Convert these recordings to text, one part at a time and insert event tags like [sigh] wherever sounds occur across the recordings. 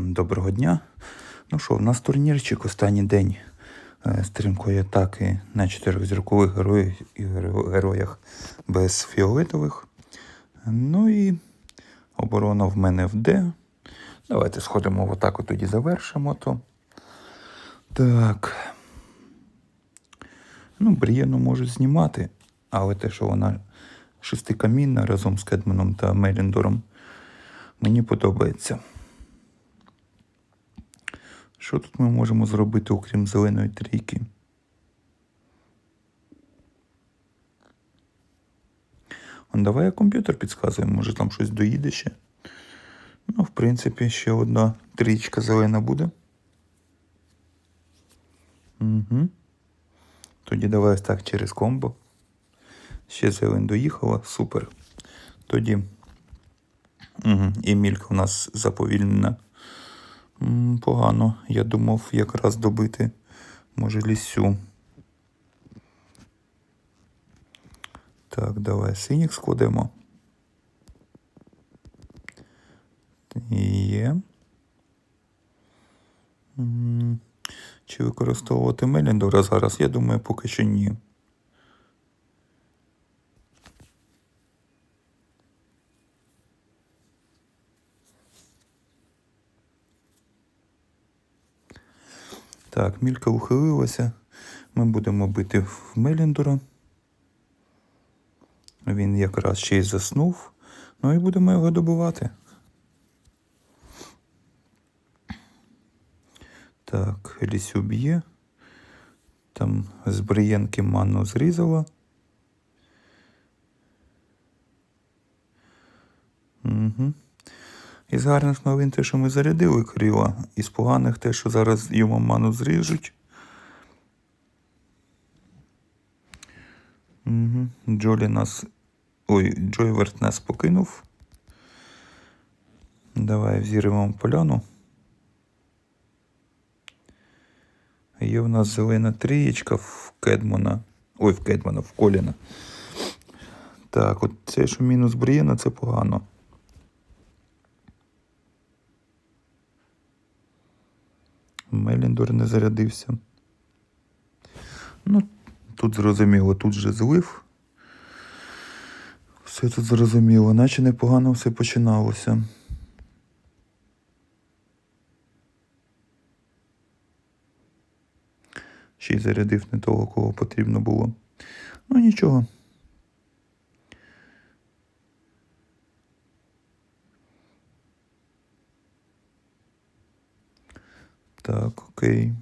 Доброго дня. Ну що, в нас турнірчик останній день е, стрімкої атаки на чотирьохзіркових героїв і героях без фіолетових. Ну і оборона в мене в Д. Давайте сходимо в атаку, тоді завершимо то. Так. Ну, Брієну можуть знімати, але те, що вона шестикамінна разом з Кедманом та Меліндором, мені подобається. Що тут ми можемо зробити, окрім зеленої трійки? Давай я комп'ютер підказую, може там щось доїде ще. Ну, в принципі, ще одна трічка зелена буде. Угу. Тоді давай ось так через комбо. Ще зелень доїхала, супер. Тоді. Угу. І мілька у нас заповільнена. Погано. Я думав якраз добити, може, лісю. Так, давай синіх складемо. Є. Чи використовувати Меліндора зараз? Я думаю, поки що ні. Так, мілька ухилилася. Ми будемо бити в Меліндора. Він якраз ще й заснув. Ну і будемо його добувати. Так, лісю б'є. Там з Брієнки манну зрізала. Угу. Із гарних новин те, що ми зарядили крила, із поганих те, що зараз йому ману зріжуть. Угу. Джолі нас. Ой, Джойверт нас покинув. Давай взіримо поляну. Є в нас зелена трієчка в Кедмана. Ой, в Кедмана, в Коліна. Так, от це, що мінус Брієна, це погано. Меліндор не зарядився. Ну, тут зрозуміло, тут же злив. Все тут зрозуміло, наче непогано все починалося. Ще й зарядив не того, кого потрібно було. Ну нічого. Так, окей.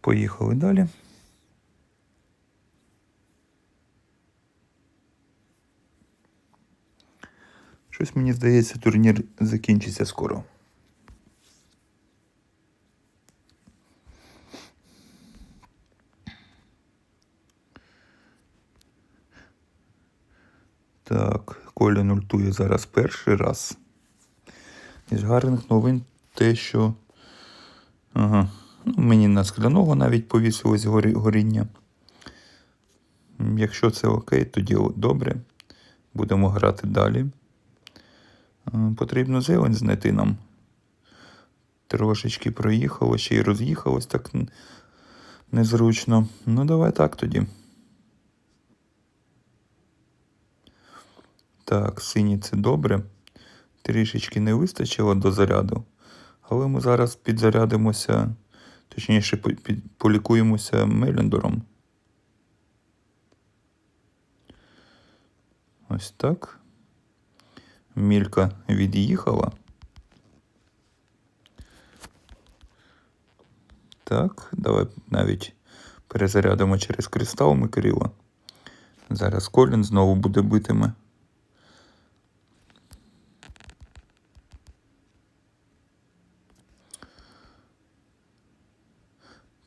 Поїхали далі. Щось мені здається, турнір закінчиться скоро. Так, Коля нультує зараз перший раз. Із гарних новин те, що ага, ну, мені на скляного навіть повісилось горі, горіння. Якщо це окей, тоді добре. Будемо грати далі. Потрібно зелень знайти нам. Трошечки проїхало, ще й роз'їхалось так незручно. Ну, давай так тоді. Так, синій це добре. Трішечки не вистачило до заряду. Але ми зараз підзарядимося, точніше, полікуємося Меліндором. Ось так. Мілька від'їхала. Так, давай навіть перезарядимо через кристал Микріла. Зараз Колін знову буде битиме.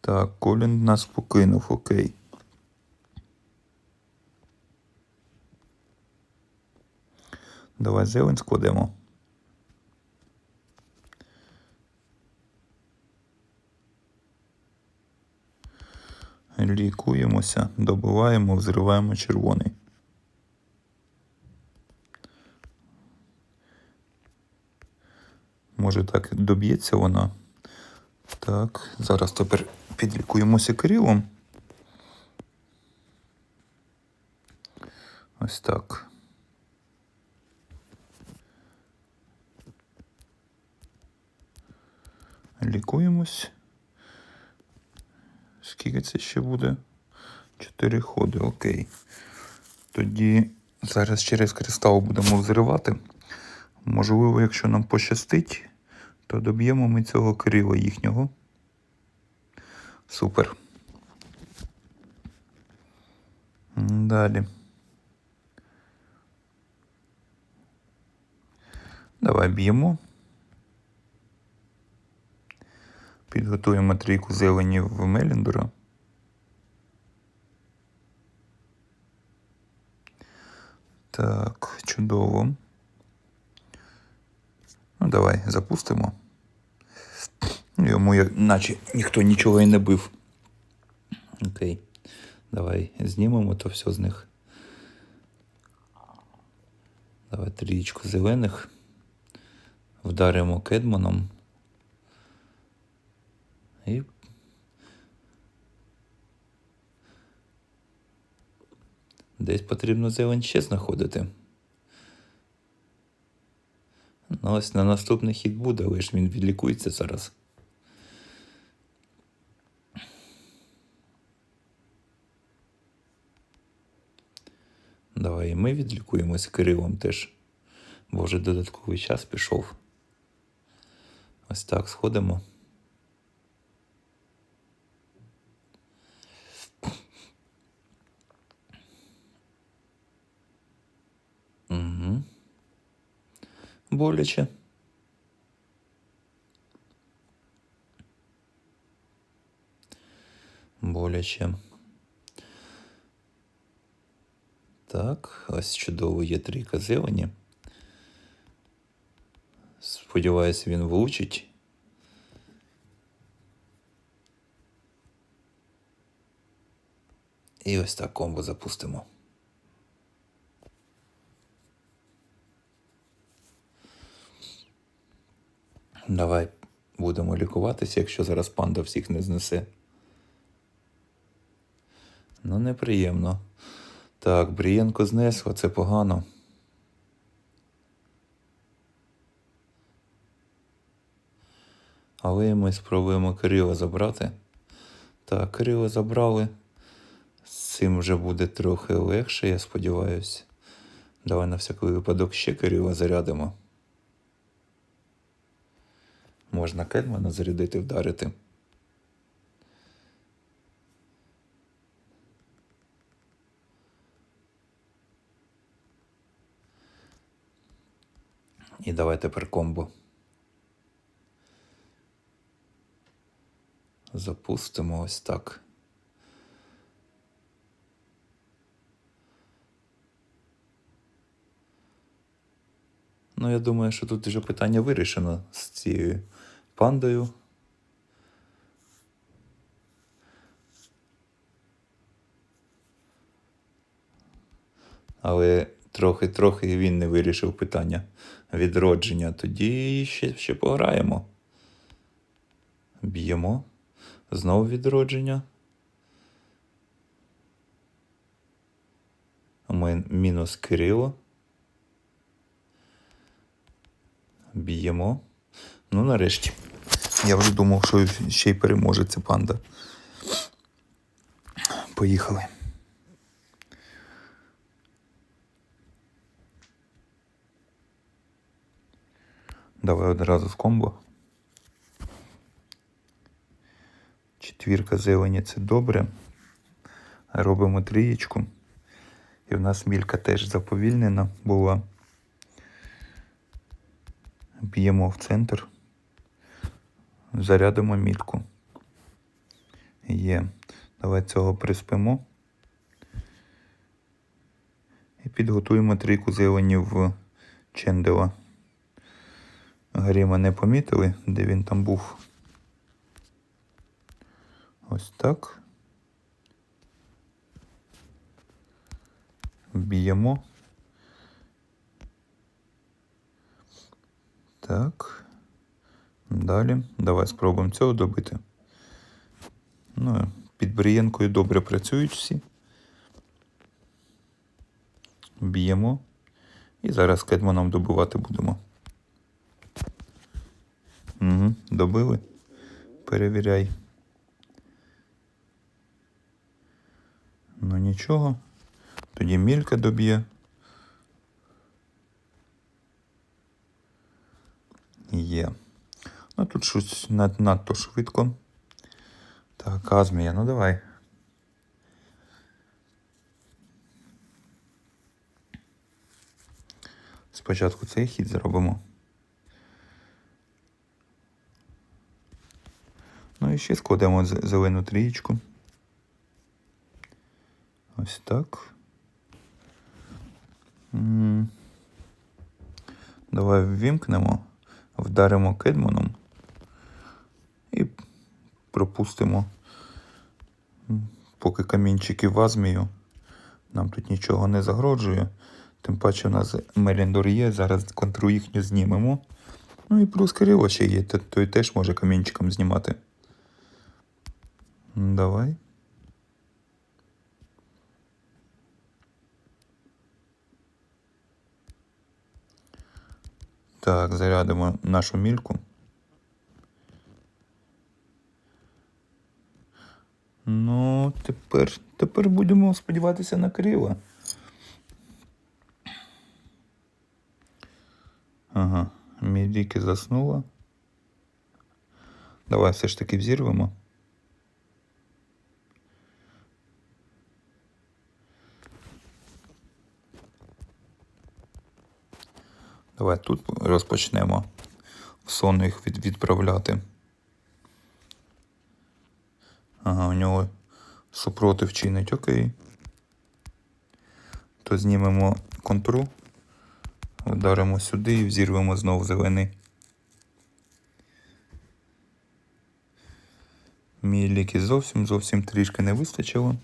Так, Колін нас покинув, окей. Давай зелень складемо. Лікуємося, добиваємо, взриваємо червоний. Може так доб'ється вона. Так, зараз тепер підлікуємося Кирилом. Ось так. Лікуємось. Скільки це ще буде? Чотири ходи, окей. Тоді зараз через кристал будемо взривати. Можливо, якщо нам пощастить, то доб'ємо ми цього Кирила їхнього. Супер. Далі. Давай б'ємо. Підготуємо трійку зелені в Меліндора. Так, чудово. Ну, давай запустимо. Йому як, наче ніхто нічого і не бив. Окей. Давай знімемо то все з них. Давай трієчку зелених. Вдаримо кедманом. І. Десь потрібно зелень ще знаходити. Ну, ось на наступний хід буде, але ж він відлікується зараз. Давай і ми відлікуємось Кирилом теж. Бо вже додатковий час пішов. Ось так сходимо. Угу. Боляче. Боляче. Так, ось чудово є трійка зелені. Сподіваюся, він влучить. І ось так комбо запустимо. Давай будемо лікуватися, якщо зараз панда всіх не знесе. Ну, неприємно. Так, Брієнко знесла, це погано. Але ми спробуємо Кирила забрати. Так, Кирила забрали. З цим вже буде трохи легше, я сподіваюся. Давай на всякий випадок ще Кирила зарядимо. Можна Кедмана зарядити, вдарити. І давай тепер комбо. Запустимо ось так. Ну, я думаю, що тут вже питання вирішено з цією пандою. Але трохи-трохи він не вирішив питання відродження. Тоді ще, ще пограємо. Б'ємо. Знову відродження. Ми мінус Кирило. Б'ємо. Ну, нарешті. Я вже думав, що ще й переможе ця панда. Поїхали. Давай одразу з комбо. Четвірка зелені це добре. Робимо трієчку. І в нас мілька теж заповільнена була. Б'ємо в центр. Зарядимо мітку. Є. Давай цього приспимо. І підготуємо трійку зелені в Чендела. Гаріма не помітили, де він там був. Ось так. Б'ємо. Так. Далі. Давай спробуємо цього добити. Ну, під Брієнкою добре працюють всі. Б'ємо. І зараз кедманом добивати будемо. Угу, добили. Перевіряй. Ну нічого. Тоді мілька доб'є. Є. Ну тут щось над, надто швидко. Так, Азмія, ну давай. Спочатку цей хід зробимо. Ну і ще складемо зелену трієчку. Ось так. Давай ввімкнемо, вдаримо кедманом і пропустимо, поки камінчики в азмію. Нам тут нічого не загрожує. Тим паче у нас Меліндор є, зараз контру їхню знімемо. Ну і плюс Кирило ще є, той теж може камінчиком знімати. Давай. Так, зарядимо нашу мільку. Ну, тепер, тепер будемо сподіватися на Кирила. Ага, Міліки заснула. Давай все ж таки взірвемо. Давай тут розпочнемо сон їх від, відправляти. Ага, у нього супротив чинить, окей. То знімемо контру, вдаримо сюди і взірвемо знову зелений. Мій ліки зовсім зовсім трішки не вистачило.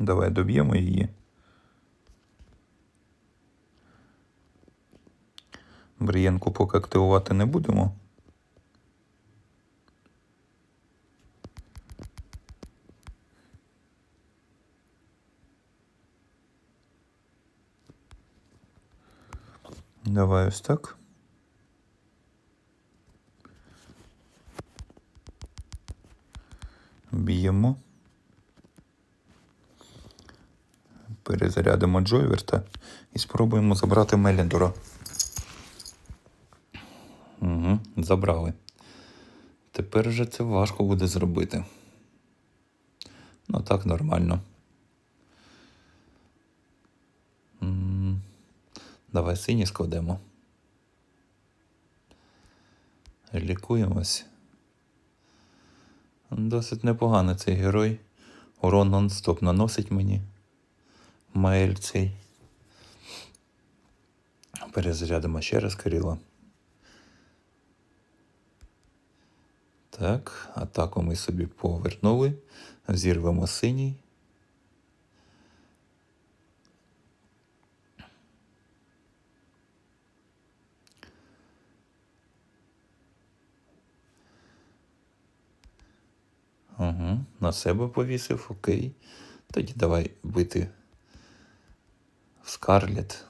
Давай доб'ємо її. Брієнку поки активувати не будемо. Давай ось так. Б'ємо. Перезарядимо Джойверта і спробуємо забрати Меліндора. Угу, забрали. Тепер вже це важко буде зробити. Ну так, нормально. Давай сині складемо. Лікуємось. Досить непоганий цей герой. Урон нон-стоп наносить мені. Маель цей. Перезарядимо ще раз Кирила. Так, атаку ми собі повернули. Зірвемо синій. Угу, на себе повісив, окей. Тоді давай бити Скарлет.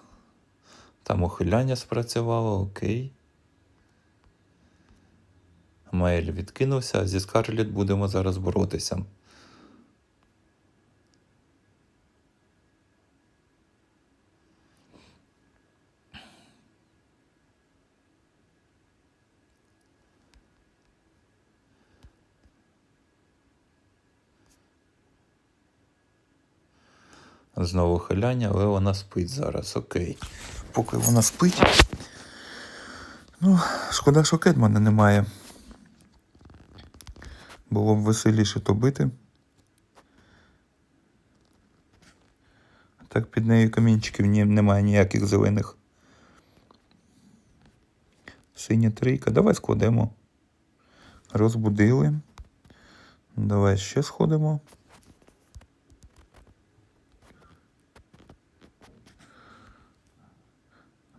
Там ухиляння спрацювало, окей. Маель відкинувся, зі Скарлет будемо зараз боротися. Знову хиляння, але вона спить зараз, окей. Поки вона спить. Ну, шкода, що Кедмана немає. Було б веселіше то бити. Так під нею камінчиків немає ніяких зелених. Синя трійка. Давай складемо. Розбудили. Давай ще сходимо.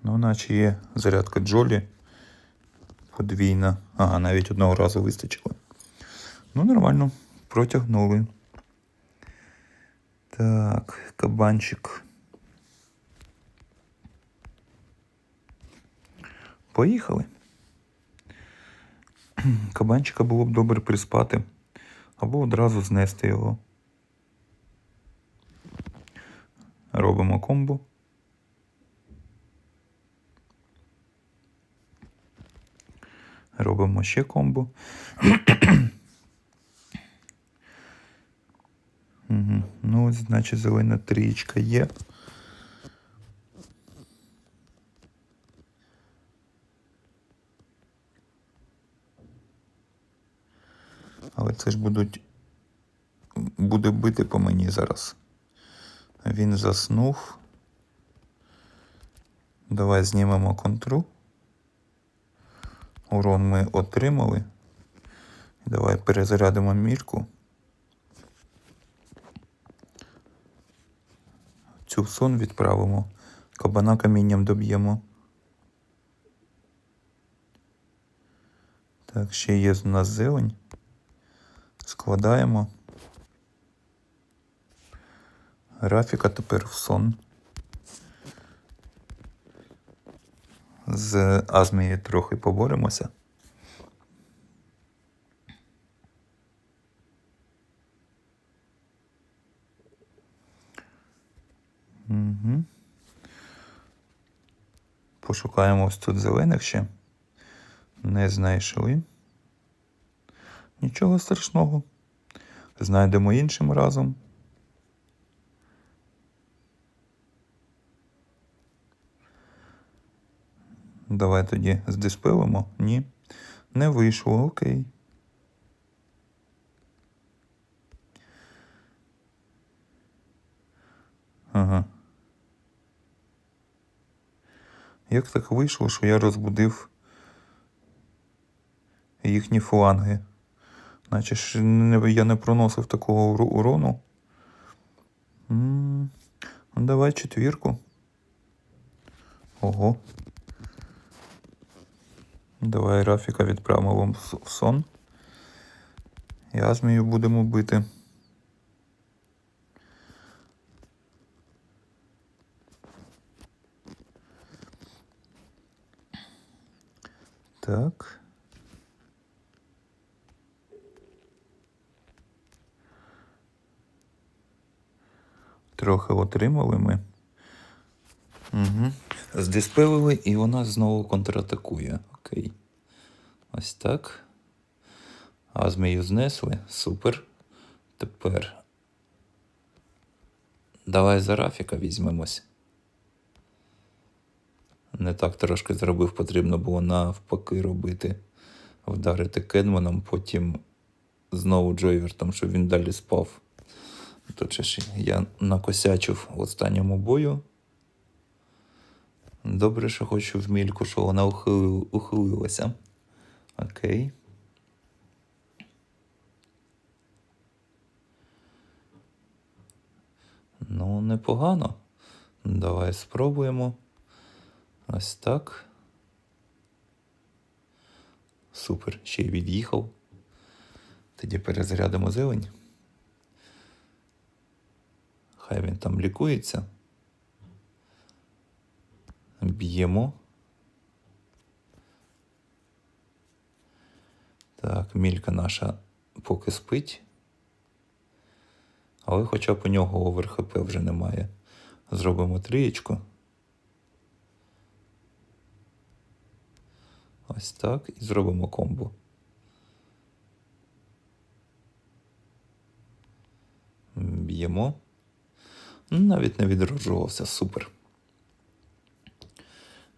Ну, наче є зарядка Джолі. Подвійна. Ага, навіть одного разу вистачило. Ну, нормально. Протягнули. Так, кабанчик. Поїхали. [clears throat] Кабанчика було б добре приспати, або одразу знести його. Робимо комбо. Робимо ще комбо. Ну, ось, значить, зелена трієчка є. Але це ж будуть. Буде бити по мені зараз. Він заснув. Давай знімемо контру. Урон ми отримали. Давай перезарядимо мірку. Цю сон відправимо. Кабана камінням доб'ємо. Так, ще є у нас зелень. Складаємо. Графіка тепер в сон. З Азмією трохи поборемося. Угу. Пошукаємо ось тут зелених ще. Не знайшли. Нічого страшного. Знайдемо іншим разом. Давай тоді здиспелимо. Ні. Не вийшло, окей. Ага. Як так вийшло, що я розбудив їхні фланги? Наче ж я не проносив такого урону. м Ну, давай четвірку. Ого. Давай Рафіка відправимо в с- в сон. І Азмію будемо бити. Так. Трохи отримали ми. Угу. Здиспелили, і вона знову контратакує. Окей. Ось так. А змію знесли. Супер. Тепер. Давай за Рафіка візьмемось. Не так трошки зробив, потрібно було навпаки робити. Вдарити Кедманом, потім знову Джойвертом, щоб він далі спав. Тут ж я накосячив в останньому бою. Добре, що хочу в мільку, що вона ухили- ухилилася. Окей. Ну, непогано. Давай спробуємо. Ось так. Супер, ще й від'їхав. Тоді перезарядимо зелень. Хай він там лікується. Б'ємо. Так, мілька наша поки спить. Але хоча б у нього овер ХП вже немає. Зробимо трієчку. Ось так. І зробимо комбо. Б'ємо. Навіть не відроджувався, супер.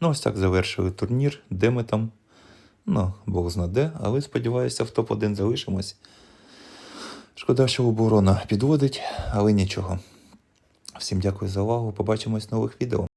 Ну, ось так завершили турнір. Де ми там? Ну, Бог зна де, але сподіваюся, в топ-1 залишимось. Шкода, що оборона підводить, але нічого. Всім дякую за увагу. Побачимось в нових відео.